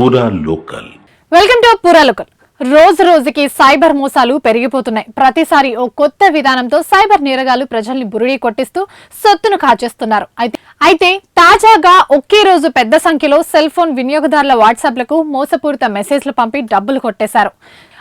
పూరా local welcome to పురాలుకల్ రోజు రోజుకి సైబర్ మోసాలు పెరిగిపోతున్నాయి. ప్రతిసారి ఓ కొత్త విధానంతో సైబర్ నేరగాలు ప్రజల్ని బురుడి కొట్టిస్తూ సొత్తును కాచేస్తున్నారు. అయితే అయితే తాజాగా ఒకే రోజు పెద్ద సంఖ్యలో సెల్ ఫోన్ వినియోగదారుల వాట్సాప్లకు మోసపూరిత మెసేజ్లు పంపి డబ్బులు కొట్టేశారు.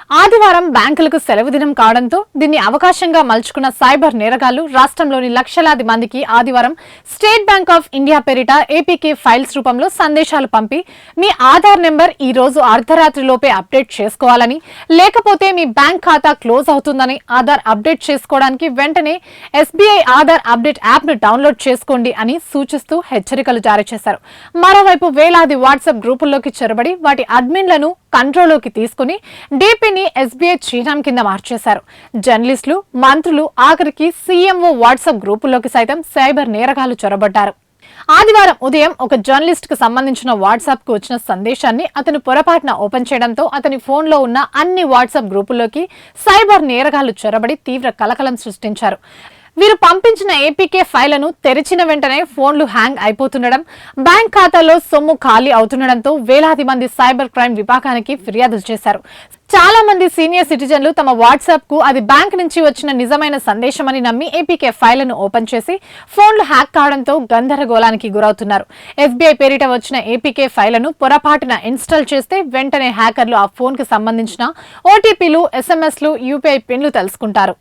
ఆదివారం బ్యాంకులకు సెలవు దినం కావడంతో దీన్ని అవకాశంగా మలుచుకున్న సైబర్ నేరగాళ్ళు రాష్ట్రంలోని లక్షలాది మందికి ఆదివారం స్టేట్ బ్యాంక్ ఆఫ్ ఇండియా పేరిట ఏపీకే ఫైల్స్ రూపంలో సందేశాలు పంపి మీ ఆధార్ నెంబర్ ఈ రోజు అర్ధరాత్రిలోపే అప్డేట్ చేసుకోవాలని లేకపోతే మీ బ్యాంక్ ఖాతా క్లోజ్ అవుతుందని ఆధార్ అప్డేట్ చేసుకోవడానికి వెంటనే ఎస్బీఐ ఆధార్ అప్డేట్ యాప్ను డౌన్లోడ్ చేసుకోండి అని సూచిస్తూ హెచ్చరికలు జారీ చేశారు. మరోవైపు వేలాది వాట్సాప్ గ్రూపుల్లోకి చొరబడి వాటి అడ్మిన్లను కంట్రోల్లోకి తీసుకుని డీపీని ఎస్బీఐ చిహ్నం కింద మార్చేశారు. జర్నలిస్టులు మంత్రులు ఆఖరికి సీఎంఓ వాట్సాప్ గ్రూపుల్లోకి సైతం సైబర్ నేరగాలు చొరబడ్డారు. ఆదివారం ఉదయం ఒక జర్నలిస్ట్కు సంబంధించిన వాట్సాప్కు వచ్చిన సందేశాన్ని అతను పొరపాటున ఓపెన్ చేయడంతో అతని ఫోన్లో ఉన్న అన్ని వాట్సాప్ గ్రూపుల్లోకి సైబర్ నేరగాళ్ళు చొరబడి తీవ్ర కలకలం సృష్టించారు. వీరు పంపించిన ఏపీకే ఫైళ్ళను తెరిచిన వెంటనే ఫోన్లు హ్యాంగ్ అయిపోతుండడం బ్యాంక్ ఖాతాలో సొమ్ము ఖాళీ అవుతుండడంతో వేలాది మంది సైబర్ క్రైమ్ విభాగానికి ఫిర్యాదులు చేశారు. చాలా మంది సీనియర్ సిటిజన్లు తమ వాట్సాప్కు అది బ్యాంక్ నుంచి వచ్చిన నిజమైన సందేశమని నమ్మి ఏపీకే ఫైళ్ళను ఓపెన్ చేసి ఫోన్లు హ్యాక్ కావడంతో గందరగోళానికి గురవుతున్నారు. ఎస్బీఐ పేరిట వచ్చిన ఏపీకే ఫైళ్ళను పొరపాటున ఇన్స్టాల్ చేస్తే వెంటనే హ్యాకర్లు ఆ ఫోన్కి సంబంధించిన ఓటీపీలు ఎస్ఎంఎస్లు యూపీఐ పిన్లు తెలుసుకుంటారు.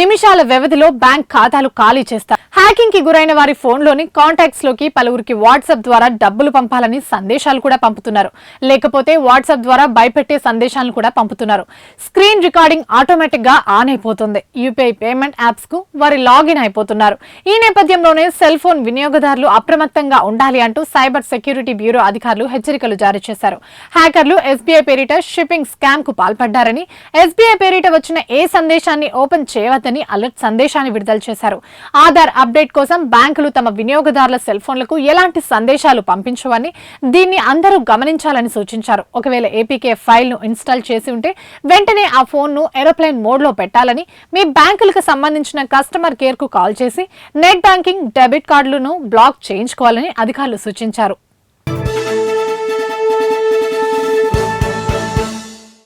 నిమిషాల వ్యవధిలో బ్యాంక్ ఖాతాలు ఖాళీ చేస్తారు హ్యాకింగ్కి గురైన వారి ఫోన్లోని కాంటాక్ట్స్లోకి పలువురికి వాట్సాప్ ద్వారా డబ్బులు పంపాలని సందేశాలు కూడా పంపుతున్నారు. లేకపోతే వాట్సాప్ ద్వారా భయపెట్టే సందేశాలను కూడా పంపుతున్నారు. స్క్రీన్ రికార్డింగ్ ఆటోమేటిక్గా ఆన్ అయిపోతుంది. యూపీఐ పేమెంట్ యాప్స్కు వారి లాగిన్ అయిపోతున్నారు. ఈ నేపథ్యంలోనే సెల్ ఫోన్ వినియోగదారులు అప్రమత్తంగా ఉండాలి అంటూ సైబర్ సెక్యూరిటీ బ్యూరో అధికారులు హెచ్చరికలు జారీ చేశారు. హ్యాకర్లు ఎస్బీఐ పేరిట షిప్పింగ్ స్కామ్కు పాల్పడ్డారని ఎస్బీఐ పేరిట వచ్చిన ఏ సందేశాన్ని ఓపెన్ చేయవద్దని అలర్ట్ సందేశాన్ని విడుదల చేశారు. ఆధార్ అప్డేట్ కోసం బ్యాంకులు తమ వినియోగదారుల సెల్ ఫోన్లకు ఎలాంటి సందేశాలు పంపించవని దీన్ని అందరూ గమనించాలని సూచించారు. ఒకవేళ ఏపీకే ఫైల్ను ఇన్స్టాల్ చేసి ఉంటే వెంటనే ఆ ఫోన్ను ఏరోప్లేన్ మోడ్లో పెట్టాలని మీ బ్యాంకులకు సంబంధించిన కస్టమర్ కేర్కు కాల్ చేసి నెట్ బ్యాంకింగ్ డెబిట్ కార్డులను బ్లాక్ చేయించుకోవాలని అధికారులు సూచించారు.